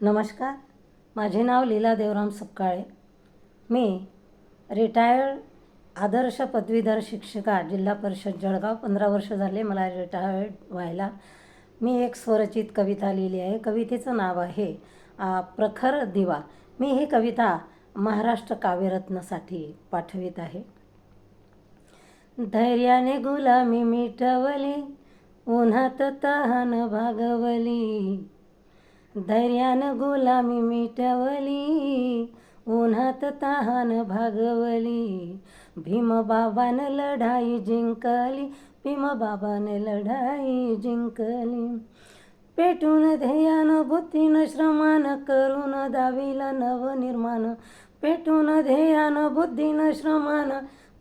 नमस्कार. माझे नाव लीला देवराम सपकाळे. मी रिटायर्ड आदर्श पदवीधर शिक्षिका जिल्हा परिषद जळगाव. पंधरा वर्ष झाले मला रिटायर्ड व्हायला. मी एक स्वरचित कविता लिहिली आहे. कवितेचं नाव आहे प्रखर दिवा. मी ही कविता महाराष्ट्र काव्यरत्नसाठी पाठवित आहे. धैर्याने गुलामी मिटवली उन्हात तहान भागवली. धैर्यानं गुलामी मिटवली उन्हात तहान भागवली. भीमबाबानं लढाई जिंकली भीमबाबानं लढाई जिंकली. पेटून ध्येयानं बुद्धीनं श्रमान करून दावीला नवनिर्माण. पेटून ध्येयानं बुद्धीनं श्रमान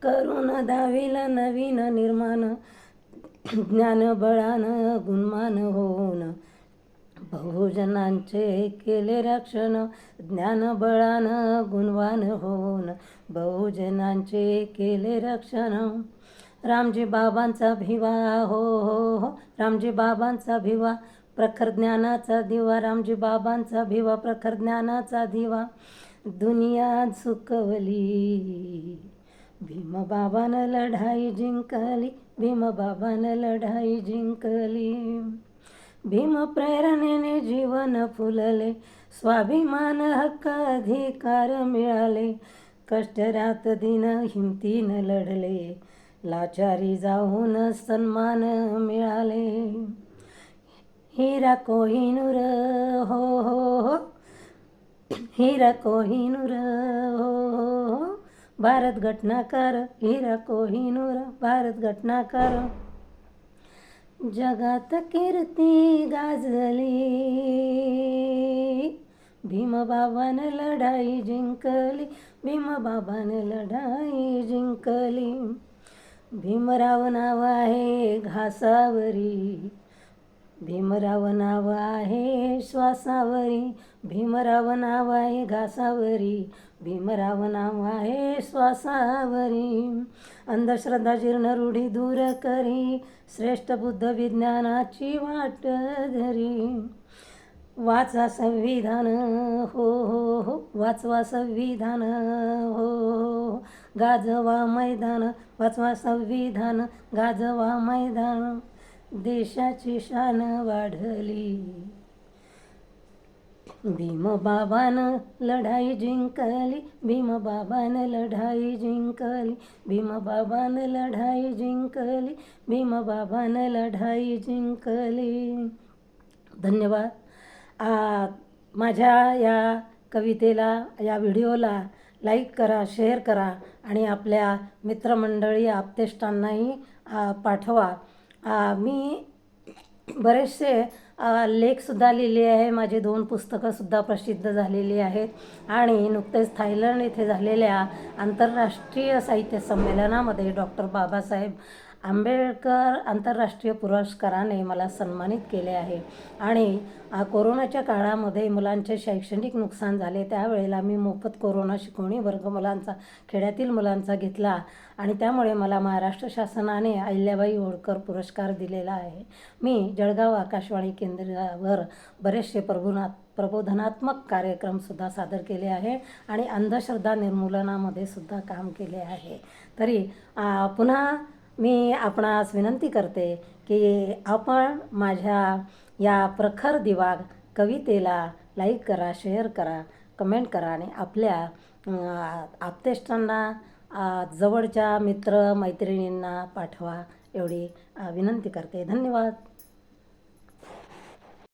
करून दावीला नवीन निर्माण. ज्ञानबळानं गुणमान होऊन बहुजनांचे केले रक्षण ज्ञानबळानं गुणवान होऊन बहुजनांचे केले रक्षण. रामजी बाबांचा भिवा हो हो हो. रामजी बाबांचा भिवा प्रखर ज्ञानाचा दिवा. रामजी बाबांचा भिवा प्रखर ज्ञानाचा दिवा. दुनिया झुकवली भीमबाबानं लढाई जिंकली भीमबाबानं लढाई जिंकली. भीम प्रेरणेने जीवन फुलले. स्वाभिमान हक्क अधिकार मिळाले. कष्टरात दिन हिमतीन लढले. लाचारी जाऊन सन्मान मिळाले. हिरा कोहिनूर हो हो हो. हिरा कोहिनूर हो हो हो. भारत घटनाकार हिरा कोहिनूर भारत घटनाकार जगात कीर्ती गाजली. भीमबाबानं लढाई जिंकली. भीमबाबान लढाई जिंकली. भीमराव नाव आहे घासावरी. भीमराव नाव आहे श्वासावरी भीमराव नाव आहे घासावरी भीमराव नाव आहे श्वासावरी. अंधश्रद्धा जीर्ण रूढी दूर करी श्रेष्ठ बुद्ध विज्ञानाची वाट धरी. वाचा संविधान हो हो हो. वाचवा संविधान हो हो. हो. गाजवा मैदान वाचवा संविधान गाजवा मैदान. देशाची शान वाढली. भीमबाबानं लढाई जिंकली भीमबाबानं लढाई जिंकली भीमबाबानं लढाई जिंकली भीमबाबानं लढाई जिंकली. धन्यवाद. आ, माझ्या या कवितेला या व्हिडिओला लाईक करा शेअर करा आणि आपल्या मित्रमंडळी आप्तेष्टांनाही पाठवा. मी बरेचसे लेखसुद्धा लिहिले आहे. माझे दोन पुस्तकंसुद्धा प्रसिद्ध झालेली आहेत. आणि नुकतेच थायलंड येथे झालेल्या आंतरराष्ट्रीय साहित्य संमेलनामध्ये डॉक्टर बाबासाहेब आंबेडकर आंतरराष्ट्रीय पुरस्काराने मला सन्मानित केले आहे. आणि कोरोनाच्या काळामध्ये मुलांचे शैक्षणिक नुकसान झाले त्यावेळेला मी मोफत कोरोना शिकवणी वर्ग मुलांचा खेड्यातील मुलांचा घेतला आणि त्यामुळे मला महाराष्ट्र शासनाने अहिल्याबाई होळकर पुरस्कार दिलेला आहे. मी जळगाव आकाशवाणी केंद्रावर बरेचसे प्रभुना प्रबोधनात्मक कार्यक्रमसुद्धा सादर केले आहे आणि अंधश्रद्धा निर्मूलनामध्ये सुद्धा काम केले आहे. तरी पुन्हा मी आपणास विनंती करते की आपण माझ्या या प्रखर दिवा कवितेला लाईक करा शेअर करा कमेंट करा आणि आपल्या आपतेष्टांना आप्तेष्टांना जवळच्या मित्र मैत्रिणींना पाठवा एवढी विनंती करते. धन्यवाद.